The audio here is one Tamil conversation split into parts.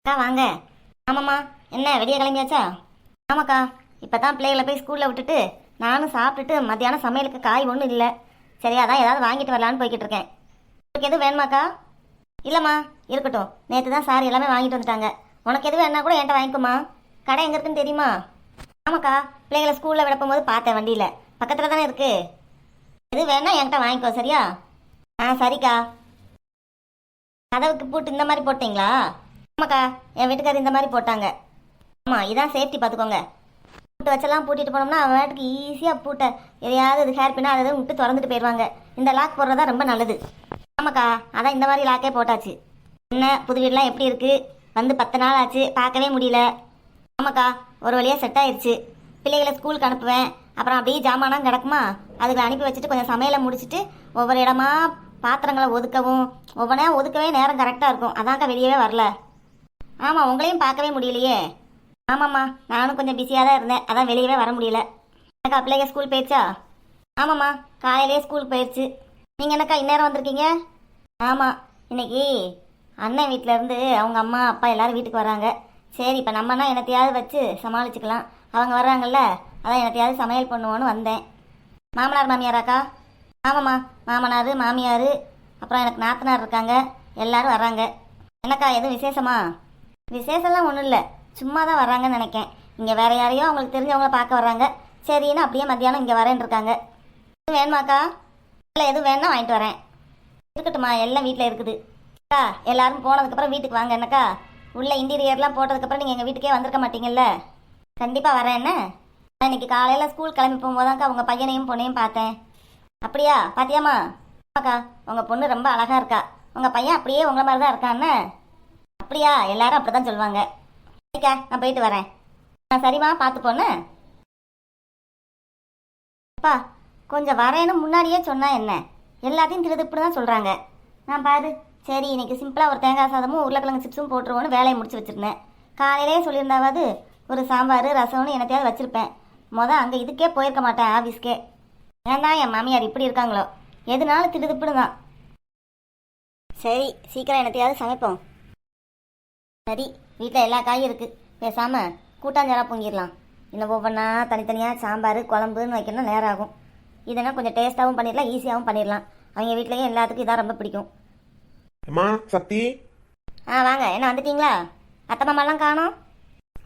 அக்கா வாங்க. ஆமாம்மா. என்ன வெளியே கிளம்பியாச்சா? ஆமாக்கா. இப்போ தான் பிள்ளைகளை போய் ஸ்கூலில் விட்டுட்டு நானும் சாப்பிட்டுட்டு மத்தியானம் சமையலுக்கு காய் ஒன்றும் இல்லை. சரி அதான் ஏதாவது வாங்கிட்டு வரலான்னு போய்கிட்டு இருக்கேன். உனக்கு எதுவும் வேணுமாக்கா? இல்லைம்மா இருக்கட்டும். நேற்று தான் சார் எல்லாமே வாங்கிட்டு வந்துட்டாங்க. உனக்கு எதுவும் வேணா கூட என்கிட்ட வாங்கிக்கோமா கடை எங்கே இருக்குன்னு தெரியுமா? ஆமாக்கா பிள்ளைகளை ஸ்கூலில் விட போகும்போது பார்த்தேன் வண்டியில். பக்கத்தில் தானே இருக்குது எது வேணா என்கிட்ட வாங்கிக்கோ சரியா? ஆ சரிக்கா. கதவுக்கு பூட்டு இந்த மாதிரி போட்டீங்களா? ஆமாக்கா என் வீட்டுக்காரர் இந்த மாதிரி போட்டாங்க. ஆமாம் இதான் சேஃப்டி பார்த்துக்கோங்க. பூட்டு வச்செல்லாம் பூட்டிட்டு போனோம்னா அவன் வாட்டுக்கு ஈஸியாக பூட்டை எதையாவது இது ஹேர் பின்னா அதை விட்டு திறந்துட்டு போயிடுவாங்க இந்த லாக் போடுறதா ரொம்ப நல்லது. ஆமாக்கா அதான் இந்த மாதிரி லாக்கே போட்டாச்சு. என்ன புது வீடெலாம் எப்படி இருக்குது வந்து பத்து நாள் ஆச்சு பார்க்கவே முடியல. ஆமாக்கா ஒரு வழியாக செட் ஆயிடுச்சு பிள்ளைகளை ஸ்கூலுக்கு அனுப்புவேன். அப்புறம் அப்படியே ஜாமானம் கிடக்குமா? அதுக்கு அனுப்பி வச்சுட்டு கொஞ்சம் சமையலை முடிச்சுட்டு ஒவ்வொரு இடமா பாத்திரங்களை ஒதுக்கவும். ஒவ்வொன்றா ஒதுக்கவே நேரம் கரெக்டாக இருக்கும். அதான்க்கா வெளியவே வரல. ஆமாம் உங்களையும் பார்க்கவே முடியலையே. ஆமாம்மா நானும் கொஞ்சம் பிஸியாக தான் இருந்தேன். அதான் வெளியவே வர முடியல. எனக்கா பிள்ளைங்க ஸ்கூல் போயிடுச்சா? ஆமாம்மா காலையிலேயே ஸ்கூல் போயிடுச்சு நீங்கள் என்னக்கா இந்நேரம் வந்திருக்கீங்க? ஆமாம் இன்னைக்கு அண்ணன் வீட்டில் இருந்து அவங்க அம்மா அப்பா எல்லாரும் வீட்டுக்கு வராங்க. சரி இப்போ நம்மனா என்னத்தையாவது வச்சு சமாளிச்சுக்கலாம். அவங்க வர்றாங்கல்ல அதான் என்னத்தையாவது சமையல் பண்ணுவோன்னு வந்தேன். மாமனார் மாமியாராக்கா? ஆமாம்மா மாமனார் மாமியார் அப்புறம் எனக்கு நாத்தனார் இருக்காங்க. எல்லாரும் வராங்க என்னக்கா எதுவும் விசேஷமா? விசேஷம்லாம் ஒன்றும் இல்லை. சும்மா தான் வர்றாங்கன்னு நினைக்கேன். இங்கே வேற யாரையோ அவங்களுக்கு தெரிஞ்சவங்கள பார்க்க வர்றாங்க. சரின்னு அப்படியே மத்தியானம் இங்கே வரேன்ருக்காங்க எதுவும் வேணுமாக்கா? இல்லை எதுவும் வேணா வாங்கிட்டு வரேன். இருக்கட்டும்மா எல்லாம் வீட்டில் இருக்குது. அக்கா எல்லாரும் போனதுக்கப்புறம் வீட்டுக்கு வாங்க என்னக்கா? உள்ள இன்டீரியர்லாம் போட்டதுக்கப்புறம் நீங்கள் எங்கள் வீட்டுக்கே வந்திருக்க மாட்டீங்கல்ல? கண்டிப்பாக வரேன் என்ன? நான் இன்னைக்கு காலையில் ஸ்கூல் கிளம்பி போகும்போதாக்கா உங்கள் பையனையும் பொண்ணையும் பார்த்தேன். அப்படியா? பாத்தியாமா அக்கா உங்கள் பொண்ணு ரொம்ப அழகாக இருக்கா. உங்கள் பையன் அப்படியே உங்களை மாதிரி தான் இருக்கான்னு அப்படியா? எல்லாரும் அப்படி தான் சொல்லுவாங்க சரிக்கா நான் போயிட்டு வரேன். ஆ சரிம்மா பார்த்து போன்னு. அப்பா கொஞ்சம் வரேன்னு முன்னாடியே சொன்னா என்ன? எல்லாத்தையும் திருதுப்புன்னு தான் சொல்கிறாங்க நான் பாரு. சரி இன்னைக்கு சிம்பிளாக ஒரு தேங்காய் சாதமும் உருளைக்கிழங்கு சிப்ஸும் போட்டுருவோன்னு வேலையை முடிச்சு வச்சிருந்தேன். காலையிலேயே சொல்லியிருந்தாவது ஒரு சாம்பார் ரசம்னு என்னத்தையாவது வச்சுருப்பேன். மொதல் அங்கே இதுக்கே போயிருக்க மாட்டேன் ஆஃபீஸ்க்கே ஏன்னா என் மாமியார் இப்படி இருக்காங்களோ? எதுனாலும் திருதுப்புன்னு தான். சரி சீக்கிரம் என்னத்தையாவது சமைப்போம். சரி வீட்டில் எல்லா காயும் இருக்குது பேசாமல் கூட்டாஞ்சோரா பொங்கிடலாம் இன்னும் ஒவ்வொன்றா தனித்தனியாக சாம்பார் குழம்புன்னு வைக்கணும் நேரம் ஆகும் இதெல்லாம் கொஞ்சம் டேஸ்ட்டாகவும் பண்ணிடலாம் ஈஸியாகவும் பண்ணிடலாம் அவங்க வீட்லேயும் எல்லாத்துக்கும் இதான் ரொம்ப பிடிக்கும். அம்மா சக்தி? ஆ வாங்க. என்ன வந்துட்டீங்களா? அத்தை மாமாலாம் காணோம்?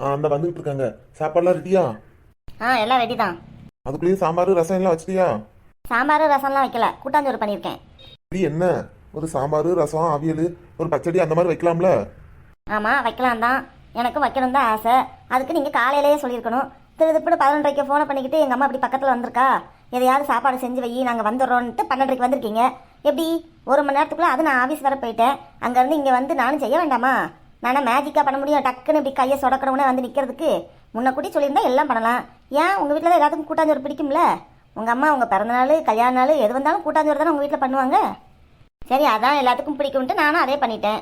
ஆ அந்த வந்துகிட்டு இருக்காங்க. சாப்பாடுலாம் ரெடியா ஆ எல்லாம் ரெடி தான். அதுக்குள்ளேயே சாம்பார் ரசம் எல்லாம் வச்சிட்டியா? சாம்பார் ரசம்லாம் வைக்கல. கூட்டாஞ்சோறு பண்ணியிருக்கேன். இது என்ன? ஒரு சாம்பார் ரசம் அவியல் ஒரு பச்சடி அந்த மாதிரி வைக்கலாம்ல? ஆமாம் வைக்கலாம் தான் எனக்கும் வைக்கணும் தான் ஆசை. அதுக்கு நீங்கள் காலையிலேயே சொல்லியிருக்கணும். திருதுப்படி பதினொன்றரைக்கு ஃபோனை பண்ணிக்கிட்டு எங்கள் அம்மா அப்படி பக்கத்தில் வந்திருக்கா? எதையாவது சாப்பாடு செஞ்சு வை நாங்கள் வந்துடுறோன்ட்டு பன்னெண்டரைக்கு வந்திருக்கீங்க. எப்படி? ஒரு மணி நேரத்துக்குள்ளே அது நான் ஆஃபீஸ் வர போயிட்டேன். அங்கேருந்து இங்கே வந்து நானும் செய்ய வேண்டாமா? நானும் மேஜிக்காக பண்ண முடியும் டக்குன்னு இப்படி கையை சொடக்கணும்னே வந்து நிற்கிறதுக்கு முன்னக்கூட்டி சொல்லியிருந்தா எல்லாம் பண்ணலாம். ஏன்? உங்கள் வீட்டில் தான் எல்லாத்துக்கும் கூட்டாஞ்சோறு பிடிக்கும்ல? உங்கள் அம்மா உங்கள் பிறந்தநாள் கல்யாண நாள் எது வந்தாலும் கூட்டாஞ்சோறு தானே உங்கள் வீட்டில் பண்ணுவாங்க? சரி அதான் எல்லாத்துக்கும் பிடிக்கும்ட்டு நானும் அதே பண்ணிட்டேன்.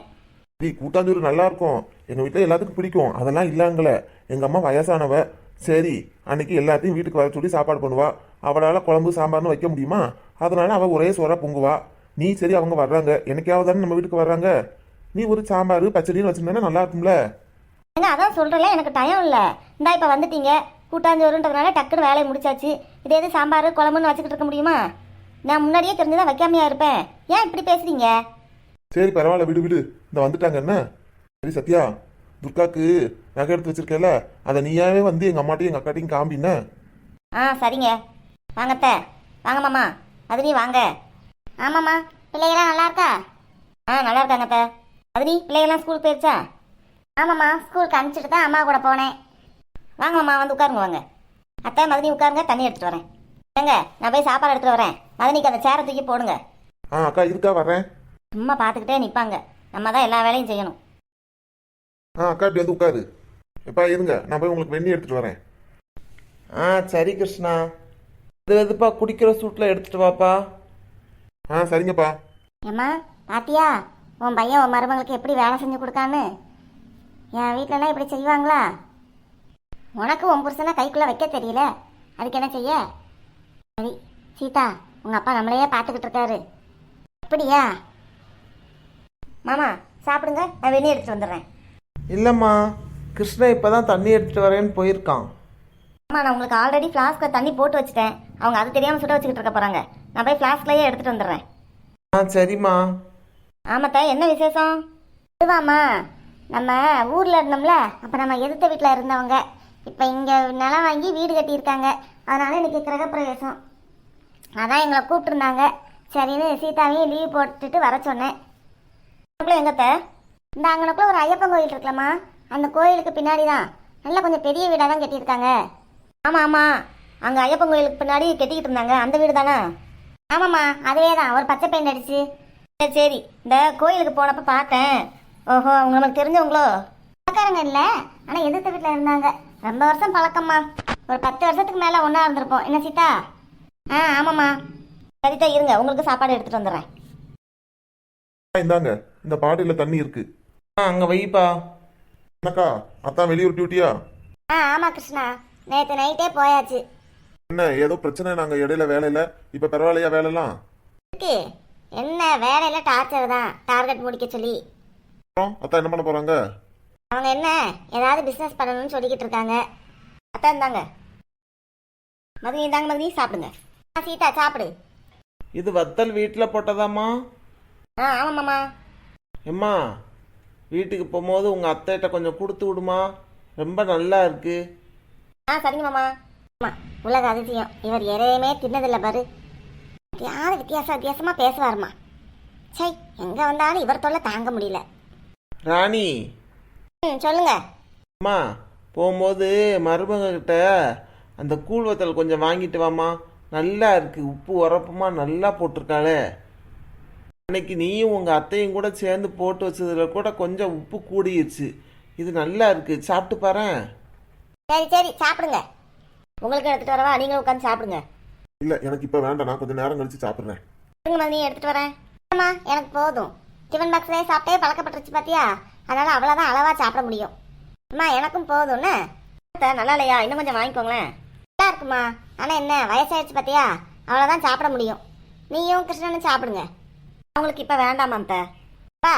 டேய் கூட்டாஞ்சோறு நல்லா இருக்கும் எங்கள் வீட்டில் எல்லாத்துக்கும் பிடிக்கும். அதெல்லாம் இல்லைங்களே. எங்கள் அம்மா வயசானவ. சரி அன்னைக்கு எல்லாத்தையும் வீட்டுக்கு வர சொல்லி சாப்பாடு பண்ணுவா. அவளால் குழம்பு சாம்பார்னு வைக்க முடியுமா? அதனால அவள் ஒரே சோறாக பொங்குவா. நீ சரி அவங்க வர்றாங்க. என்னைக்காவது தானே நம்ம வீட்டுக்கு வர்றாங்க. நீ ஒரு சாம்பார் பச்சடின்னு வச்சிருந்தா நல்லா இருக்கும்ல. ஏங்க அதான் சொல்கிறல எனக்கு டைம் இல்லை. இந்தா இப்போ வந்துட்டீங்க. கூட்டாஞ்சோறுன்றதுனால டக்குன்னு வேலையை முடிச்சாச்சு. இதே இது சாம்பார் குழம்புன்னு வச்சுக்கிட்டு இருக்க முடியுமா? நான் முன்னாடியே தெரிஞ்சுதான் வைக்காமையா இருப்பேன். ஏன் இப்படி பேசுறீங்க? சரி பரவாயில்ல விடு விடு. இந்த வந்துட்டாங்க என்ன? சரி சத்யா துர்காக்கு நகை எடுத்து வச்சிருக்கல அதை நீயாவே வந்து எங்க அம்மாட்டையும் எங்க அக்காட்டையும் காம்பின்ன ஆ சரிங்க. வாங்கத்த வாங்க மாமா. அது நீ வாங்க. ஆமாம்மா பிள்ளைகளாம் நல்லா இருக்கா? ஆ நல்லா இருக்காங்க அத்தை. அது நீ பிள்ளைகள்லாம் ஸ்கூலுக்கு போயிருச்சா? ஆமாம்மா ஸ்கூலுக்கு அனுப்பிச்சிட்டு தான் அம்மா கூட போனேன். வாங்க மாமா வந்து உட்காருங்க வாங்க. அத்தை மதனி உட்காருங்க தண்ணி எடுத்துட்டு வரேன். ஏங்க நான் போய் சாப்பாடு எடுத்துட்டு வரேன். மதனிக்கு அந்த சேரை தூக்கி போடுங்க. ஆ அக்கா இருக்கா வர்றேன். சும்மா பார்த்துக்கிட்டே நிற்பாங்க. நம்ம தான் எல்லா வேலையும் செய்யணும். ஆ அக்கா இப்படி வந்து உட்காரு. எப்பா இருங்க. நான் போய் உங்களுக்கு வெண்ணி எடுத்துட்டு வரேன். ஆ சரி கிருஷ்ணா. இது எதுப்பா குடிக்கிற சூட்டில் எடுத்துட்டு வாப்பா? ஆ சரிங்கப்பா. ஏம்மா பாத்தியா? உன் பையன் உன் மருமகளுக்கு எப்படி வேலை செஞ்சு கொடுக்கான்னு? என் வீட்டிலலாம் இப்படி செய்வாங்களா? உனக்கு உன் புருஷனை கைக்குள்ளே வைக்க தெரியல. அதுக்கு என்ன செய்ய? சரி சீதா உங்கள் அப்பா நம்மளையே பார்த்துக்கிட்டு இருக்காரு. அப்படியா மாமா சாப்பிடுங்க. நான் வெந்நீர் எடுத்துட்டு வந்துடுறேன். இல்லைம்மா கிருஷ்ணா இப்போ தான் தண்ணி எடுத்துகிட்டு வரேன்னு போயிருக்கான். அம்மா நான் உங்களுக்கு ஆல்ரெடி ஃப்ளாஸ்கில் தண்ணி போட்டு வச்சுட்டேன். அவங்க அது தெரியாமல் சுட வச்சுக்கிட்டு இருக்க போகிறாங்க நான் போய் ஃப்ளாஸ்க்லேயே எடுத்துகிட்டு வந்துடுறேன். ஆ சரிம்மா. ஆமாத்தா என்ன விசேஷம்? இதுவாம்மா. நம்ம ஊரில் இருந்தோம்ல அப்போ நம்ம எதிர்த்த வீட்டில் இருந்தவங்க. இப்போ இங்கே நிலம் வாங்கி வீடு கட்டியிருக்காங்க. அதனால இன்னைக்கு கிரகப்பிரவேசம். அதான் எங்களை கூப்பிட்டுருந்தாங்க. சரின்னு சீதாவையும் லீவ் போட்டுட்டு வர சொன்னேன். எங்கத்த? இந்த அங்கனக்குள்ள ஒரு ஐயப்பன் கோயில் இருக்கலாமா அந்த கோயிலுக்கு பின்னாடி தான் நல்லா கொஞ்சம் பெரிய வீடாக தான் கட்டியிருக்காங்க. ஆமாம் ஆமாம் அங்கே ஐயப்பன் கோயிலுக்கு பின்னாடி கட்டிக்கிட்டு இருந்தாங்க. அந்த வீடு தானே ஆமாம்மா அதுவே தான் ஒரு பச்சை பெயிண்ட் அடிச்சு. சரி சரி. இந்த கோயிலுக்கு போனப்போ பார்த்தேன். ஓஹோ அவங்க நமக்கு தெரிஞ்சவங்களோ? பழக்காரங்க இல்லை. ஆனால் எதிர்த்த வீட்டில் இருந்தாங்க. ரொம்ப வருஷம் பழக்கம்மா. ஒரு பத்து வருஷத்துக்கு மேலே ஒன்றா இருந்திருப்போம். என்ன சீதா? ஆ ஆமாம்மா. சரிதா இருங்க. உங்களுக்கு சாப்பாடு எடுத்துகிட்டு வந்துடுறேன். இந்தாங்க. இந்த பாட்டில தண்ணி இருக்கு. ஆ அங்கே வைப்பா. என்னக்கா அத்தான் வெளியூர் டியூட்டியா ஆ ஆமாம் கிருஷ்ணா. நேற்று நைட்டே போயாச்சு. என்ன ஏதோ பிரச்சனை நாங்க இடையில வேலையில இப்ப பரவாயில்லையா வேலைலாம்? இருக்கு. என்ன வேலையில் டார்ச்சர் தான். டார்கெட் முடிக்க சொல்லி. அப்புறம் அத்தா என்ன பண்ண போறாங்க? அவங்க என்ன ஏதாவது பிஸ்னஸ் பண்ணணும்னு சொல்லிக்கிட்டு இருக்காங்க. அத்தான் இருந்தாங்க மதினி இந்தாங்க மதினி சாப்பிடுங்க. ஆ சீதா சாப்பிடு. இது வத்தல் வீட்டில் போட்டதாம்மா? ஆ ஆமாம் மாமா. எம்மா வீட்டுக்கு போகும்போது உங்கள் அத்தைகிட்ட கொஞ்சம் கொடுத்து விடுமா? ரொம்ப நல்லா இருக்கு. ஆ சரிங்க மாமா. ஆமா உலக அதிசயம். இவர் எதையுமே தின்னதில்லை பாரு. யாரு வித்தியாச வித்தியாசமா பேசுவாருமா? சை எங்க வந்தாலும் இவர் தொல்லை தாங்க முடியல. ராணி. ம் சொல்லுங்க. அம்மா போகும்போது மருமகிட்ட அந்த கூழ் வத்தல் கொஞ்சம் வாங்கிட்டு வாம்மா. நல்லா இருக்கு உப்பு உரப்புமா நல்லா போட்டிருக்காளே. அன்னைக்கு நீயும் உங்கள் அத்தையும் கூட சேர்ந்து போட்டு வச்சதுல கூட கொஞ்சம் உப்பு கூடிருச்சு. இது நல்லா இருக்கு. சாப்பிட்டு பாரேன். சரி சரி சாப்பிடுங்க. உங்களுக்கு எடுத்துட்டு வரவா? நீங்களும் உட்காந்து சாப்பிடுங்க. இல்ல எனக்கு இப்ப வேண்டாம். நான் கொஞ்சம் நேரம் கழிச்சு சாப்பிடுறேன். இருங்க மதினி எடுத்துட்டு வரேன். அம்மா எனக்கு போதும். டிஃபன் பாக்ஸ்லேயே சாப்பிட்டே பழக்கப்பட்டுருச்சு பாத்தியா? அதனால அவ்வளோதான் அளவா சாப்பிட முடியும். அம்மா எனக்கும் போதும்னு நல்லா இல்லையா? இன்னும் கொஞ்சம் வாங்கிக்கோங்களேன். நல்லா இருக்குமா? ஆனால் என்ன வயசாயிடுச்சு பாத்தியா? அவ்வளோதான் சாப்பிட முடியும். நீயும் கிருஷ்ணனும் சாப்பிடுங்க. அவங்களுக்கு இப்போ வேண்டாம் அத்தை. பா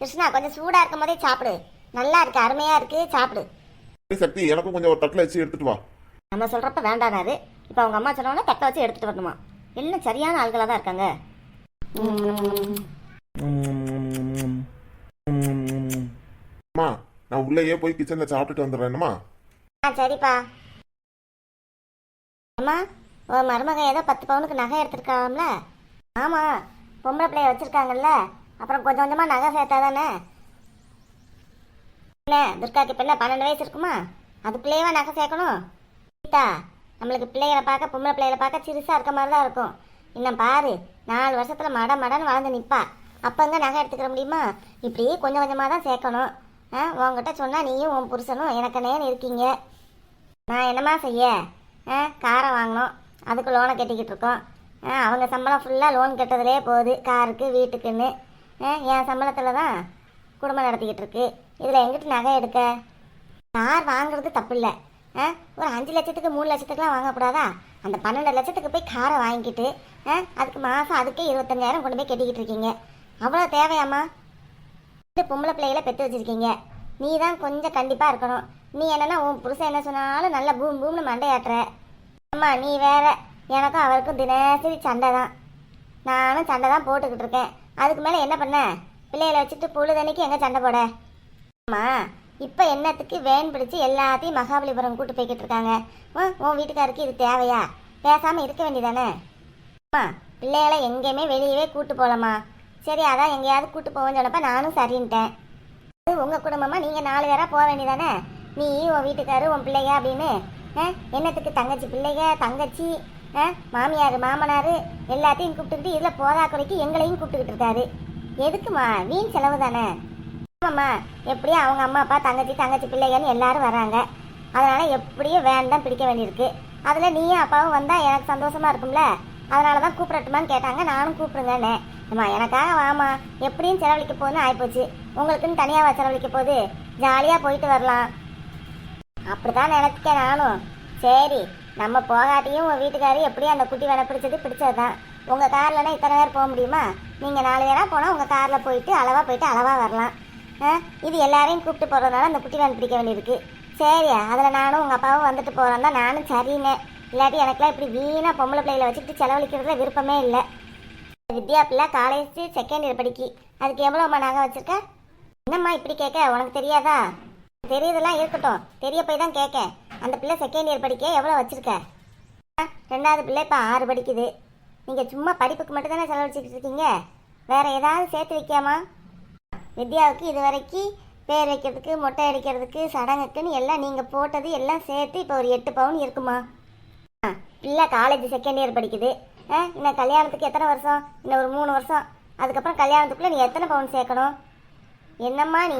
கிருஷ்ணா கொஞ்சம் சூடாக இருக்கும் போதே சாப்பிடு. நல்லா இருக்கு அருமையாக இருக்கு சாப்பிடு. சக்தி எனக்கும் கொஞ்சம் ஒரு தட்டில் வச்சு எடுத்துட்டு வா. நம்ம சொல்கிறப்ப வேண்டானாரு இப்போ அவங்க அம்மா சொன்னோன்னா தட்டை வச்சு எடுத்துகிட்டு வரணுமா? எல்லாம் சரியான ஆள்களாக தான் இருக்காங்க. அம்மா நான் உள்ளேயே போய் கிச்சன்ல சாப்பிட்டுட்டு வந்துடுறேன்னுமா ஆ சரிப்பா. அம்மா உன் மருமக ஏதோ பத்து பவுனுக்கு நகை எடுத்திருக்காங்கல்ல ஆமாம் பொம்பளை பிள்ளைய வச்சிருக்காங்கல்ல? அப்புறம் கொஞ்சம் கொஞ்சமாக நகை சேர்த்தா தானே என்ன துர்காக்கு பிள்ளை பன்னெண்டு வயசு இருக்குமா? அதுக்குள்ளேயேவா நகை சேர்க்கணும்? சீதா நம்மளுக்கு பிள்ளைகளை பார்க்க பொம்பளை பிள்ளைகளை பார்க்க சிறுசாக இருக்க மாதிரி தான் இருக்கும். இன்னும் பாரு நாலு வருஷத்துல மட மடன்னு வளர்ந்து நிற்பா அப்பங்க நகை எடுத்துக்கிற முடியுமா? இப்படி கொஞ்சம் கொஞ்சமாக தான் சேர்க்கணும். ஆ உங்ககிட்ட சொன்னால் நீயும் உன் புருஷனும் எனக்கு நேரம் இருக்கீங்க. நான் என்னம்மா செய்ய? ஆ காரை வாங்கினோம் அதுக்கு லோனை கட்டிக்கிட்டு இருக்கோம். அவங்க சம்பளம் ஃபுல்லாக லோன் கட்டுறதுலே போகுது. காருக்கு வீட்டுக்குன்னு. என் சம்பளத்தில் தான் குடும்பம் நடத்திக்கிட்டு இருக்கு. இதில் எங்கிட்ட நகை எடுக்க? கார் வாங்குறது தப்பு இல்லை ஆ ஒரு அஞ்சு லட்சத்துக்கு மூணு லட்சத்துக்குலாம் வாங்கக்கூடாதா? அந்த பன்னெண்டு லட்சத்துக்கு போய் காரை வாங்கிக்கிட்டு ஆ அதுக்கு மாதம் அதுக்கே இருபத்தஞ்சாயிரம் கொண்டு போய் கட்டிக்கிட்டு இருக்கீங்க. அவ்வளோ தேவையாம்மா? ரெண்டு பொம்பளை பிள்ளைகளை பெற்று வச்சிருக்கீங்க. நீ தான் கொஞ்சம் கண்டிப்பாக இருக்கணும். நீ என்னென்னா உன் புருஷன் என்ன சொன்னாலும் நல்லா பூம் பூம்னு மண்டையாட்டுற. அம்மா நீ வேற எனக்கும் அவருக்கும் தினசரி சண்டை தான். நானும் சண்டை தான் போட்டுக்கிட்டு இருக்கேன் அதுக்கு மேலே என்ன பண்ண? பிள்ளைகளை வச்சுட்டு பொழுதன்னைக்கு எங்கே சண்டை போட? அம்மா இப்போ என்னத்துக்கு வேன் பிடிச்சி எல்லாத்தையும் மகாபலிபுரம் கூட்டு போய்கிட்டு இருக்காங்க. உன் உன் வீட்டுக்காருக்கு இது தேவையா? பேசாமல் இருக்க வேண்டியதானே? அம்மா பிள்ளைகளை எங்கேயுமே வெளியவே கூட்டு போகலாமா சரி அதான் எங்கேயாவது கூட்டு போவேன்னு சொன்னப்ப நானும் சரின்ட்டேன். அது உங்கள் குடும்பமாக நீங்கள் நாலு பேராக போக வேண்டியதானே? நீ உன் வீட்டுக்காரு உன் பிள்ளைங்க அப்படின்னு? ஆ, என்னத்துக்கு தங்கச்சி பிள்ளைங்க தங்கச்சி? மாமியார் மாமனார் எல்லாத்தையும் கூப்பிட்டுக்கிட்டு இதில் போதாக்குறைக்கு எங்களையும் கூப்பிட்டுக்கிட்டு இருக்காரு. எதுக்குமா? வீண் செலவு தானே? ஆமாம்மா எப்படியும் அவங்க அம்மா அப்பா தங்கச்சி தங்கச்சி பிள்ளைங்கன்னு எல்லாரும் வராங்க. அதனால் எப்படியும் வேண்டாம் பிடிக்க வேண்டியிருக்கு. அதில் நீயும் அப்பாவும் வந்தால் எனக்கு சந்தோஷமாக இருக்கும்ல? அதனால தான் கூப்பிடட்டுமான்னு கேட்டாங்க. நானும் கூப்பிடுங்கன்னே. அம்மா எனக்காக வாமா எப்படியும் செலவழிக்க போகுதுன்னு ஆகிப்போச்சு உங்களுக்குன்னு தனியாக செலவழிக்க போகுது? ஜாலியாக போயிட்டு வரலாம். அப்படிதான் நினைச்சேன் நானும். சரி நம்ம போகாட்டியும் உங்கள் வீட்டுக்காரி எப்படியும் அந்த குட்டி வேலை பிடிச்சது பிடிச்சது தான் உங்கள் கார்லனா இத்தனை பேர் போக முடியுமா? நீங்கள் நாலு பேராக போனால் உங்கள் காரில் போயிட்டு அளவாக போயிட்டு அளவாக வரலாம். இது எல்லாரையும் கூப்பிட்டு போகிறதுனால அந்த குட்டி வேன் பிடிக்க வேண்டியிருக்கு. சரியா அதில் நானும் உங்கள் அப்பாவும் வந்துட்டு போகிறோம் தான் நானும் சரினேன். இல்லாட்டி எனக்குலாம் இப்படி வீணாக பொம்பளை பிள்ளைகளை வச்சுட்டு செலவழிக்கிறதுல விருப்பமே இல்லை. வித்யா பிள்ளை காலேஜ் செகண்ட் இயர் படிக்கி. அதுக்கு எவ்வளோம்மா நாங்கள் வச்சுருக்க? என்னம்மா இப்படி கேட்க? உனக்கு தெரியாதா? தெரியுதெல்லாம் இருக்கட்டும். தெரிய போய் தான் கேட்க. அந்த பிள்ளை செகண்ட் இயர் படிக்க எவ்வளோ வச்சிருக்க? ஆ, ரெண்டாவது பிள்ளை இப்போ ஆறு படிக்குது. நீங்கள் சும்மா படிப்புக்கு மட்டும் தானே செலவழிச்சிட்டு இருக்கீங்க? வேற ஏதாவது சேர்த்து வைக்காமா வித்யாவுக்கு இது வரைக்கும் பேர் வைக்கிறதுக்கு மொட்டை அடிக்கிறதுக்கு சடங்குக்குன்னு எல்லாம் நீங்கள் போட்டது எல்லாம் சேர்த்து இப்போ ஒரு எட்டு பவுன் இருக்குமா? ஆ, பிள்ளை காலேஜ் செகண்ட் இயர் படிக்குது. ஆ இன்னும் கல்யாணத்துக்கு எத்தனை வருஷம்? இன்னும் ஒரு மூணு வருஷம். அதுக்கப்புறம் கல்யாணத்துக்குள்ளே நீ எத்தனை பவுன் சேர்க்கணும்? என்னம்மா நீ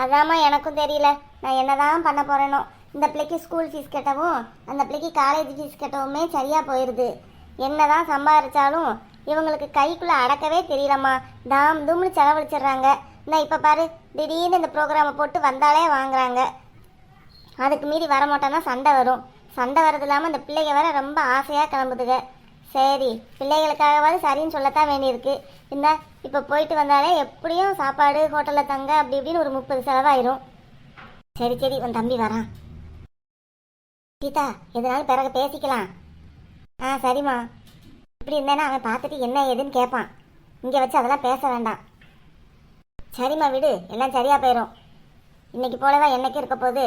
அதாம்மா எனக்கும் தெரியல. நான் என்னதான் பண்ண போறேனோ. இந்த பிள்ளைக்கு ஸ்கூல் ஃபீஸ் கட்டவும் அந்த பிள்ளைக்கு காலேஜ் ஃபீஸ் கட்டவுமே சரியா போயிடுது என்னதான் சம்பாதிச்சாலும் இவங்களுக்கு கைக்குள்ள அடக்கவே தெரியலம்மா. தாம் தூம்னு செலவழிச்சிடுறாங்க. நான் இப்போ பாரு திடீர்னு இந்த ப்ரோக்ராமை போட்டு வந்தாலே வாங்குறாங்க. அதுக்கு மீறி வரமாட்டோன்னா சண்டை வரும். சண்டை வரது இல்லாமல் இந்த பிள்ளைங்க வேற ரொம்ப ஆசையாக கிளம்புதுங்க சரி பிள்ளைகளுக்காகவாது சரின்னு சொல்லத்தான் வேண்டியிருக்கு. இந்த இப்போ போயிட்டு வந்தாலே எப்படியும் சாப்பாடு ஹோட்டலில் தங்க அப்படி இப்படின்னு ஒரு முப்பது செலவாயிரும். சரி சரி உன் தம்பி வரான் கீதா எதனாலும் பிறகு பேசிக்கலாம். ஆ சரிம்மா. இப்படி இருந்தேன்னா அவன் பார்த்துட்டு என்ன ஏதுன்னு கேட்பான். இங்கே வச்சு அதெல்லாம் பேச வேண்டாம். சரிம்மா விடு. எல்லாம் சரியாக போயிடும் இன்னைக்கு போலவா என்னைக்கு இருக்க போகுது?